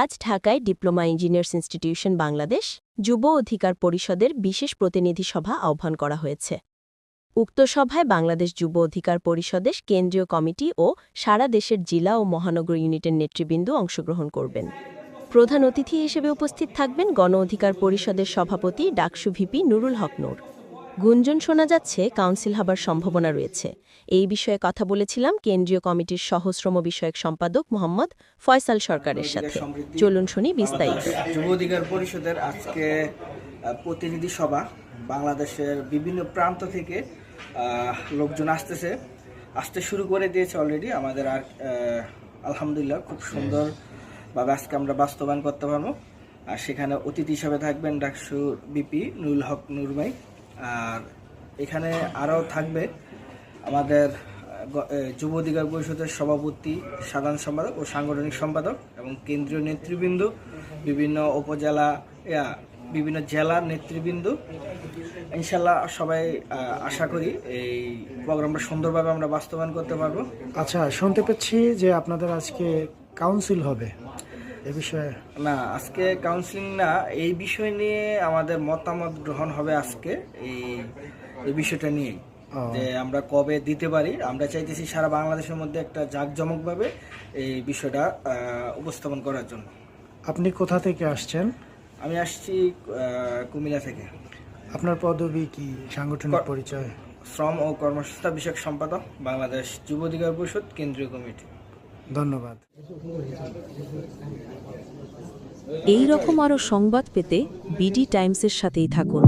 আজ ঢাকায় diploma engineers institution Bangladesh যুব অধিকার পরিষদের বিশেষ প্রতিনিধি সভা আহ্বান করা হয়েছে। উক্ত সভায় বাংলাদেশ যুব অধিকার পরিষদের কেন্দ্রীয় কমিটি ও সারা দেশের জেলা ও মহানগর ইউনিটের নেতৃবৃন্দ অংশগ্রহণ করবেন। প্রধান অতিথি হিসেবে উপস্থিত থাকবেন গণ অধিকার পরিষদের সভাপতি ডাকসু ভিপি নুরুল হক নূর। গুঞ্জন শোনা যাচ্ছে কাউন্সিল হবার সম্ভাবনা রয়েছে। এই বিষয়ে কথা বলেছিলাম কেন্দ্রীয় কমিটির সহশ্রম বিষয়ক সম্পাদক মোহাম্মদ ফয়সাল সরকারের সাথে। চলুন শুনি বিস্তারিত। যুব অধিকার পরিষদের আজকে প্রতিনিধি সভা। বাংলাদেশের বিভিন্ন প্রান্ত থেকে লোকজন আসতেছে। আসতে শুরু করে দিয়েছে অলরেডি আমাদের আর আলহামদুলিল্লাহ খুব সুন্দর ভাবে আজকে আমরা বাস্তবায়ন করতে পারব। আর সেখানে অতিথি হিসাবে থাকবেন ডাকসু বিপি নুরুল হক নুরমাই। আর এখানে আরও থাকবে আমাদের যুব অধিকার পরিষদের সভাপতি, সাধারণ সম্পাদক ও সাংগঠনিক সম্পাদক এবং কেন্দ্রীয় নেতৃবৃন্দ, বিভিন্ন উপজেলা বিভিন্ন জেলার নেতৃবৃন্দ। ইনশাল্লাহ সবাই আশা করি এই প্রোগ্রামটা সুন্দরভাবে আমরা বাস্তবায়ন করতে পারব। আচ্ছা শুনতে পাচ্ছি যে আপনাদের আজকে কাউন্সিল হবে। এ বিষয়ে? না আজকে কাউন্সিলিং না এই বিষয় নিয়ে আমাদের মতামত গ্রহণ হবে আজকে এই এই বিষয়টা নিয়ে যে আমরা কবে দিতে পারি আমরা চাইতেছি সারা বাংলাদেশের মধ্যে একটা জাঁকজমকভাবে এই বিষয়টা উপস্থাপন করার জন্য। আপনি কোথা থেকে আসছেন? আমি আসছি কুমিল্লা থেকে। আপনার পদবি কি? সাংগঠনিক পরিচয়? শ্রম ও কর্মসংস্থান বিষয়ক সম্পাদক বাংলাদেশ যুব অধিকার পরিষদ কেন্দ্রীয় কমিটি। ধন্যবাদ। এই রকম আরও সংবাদ পেতে বিডি টাইমসের সাথেই থাকুন।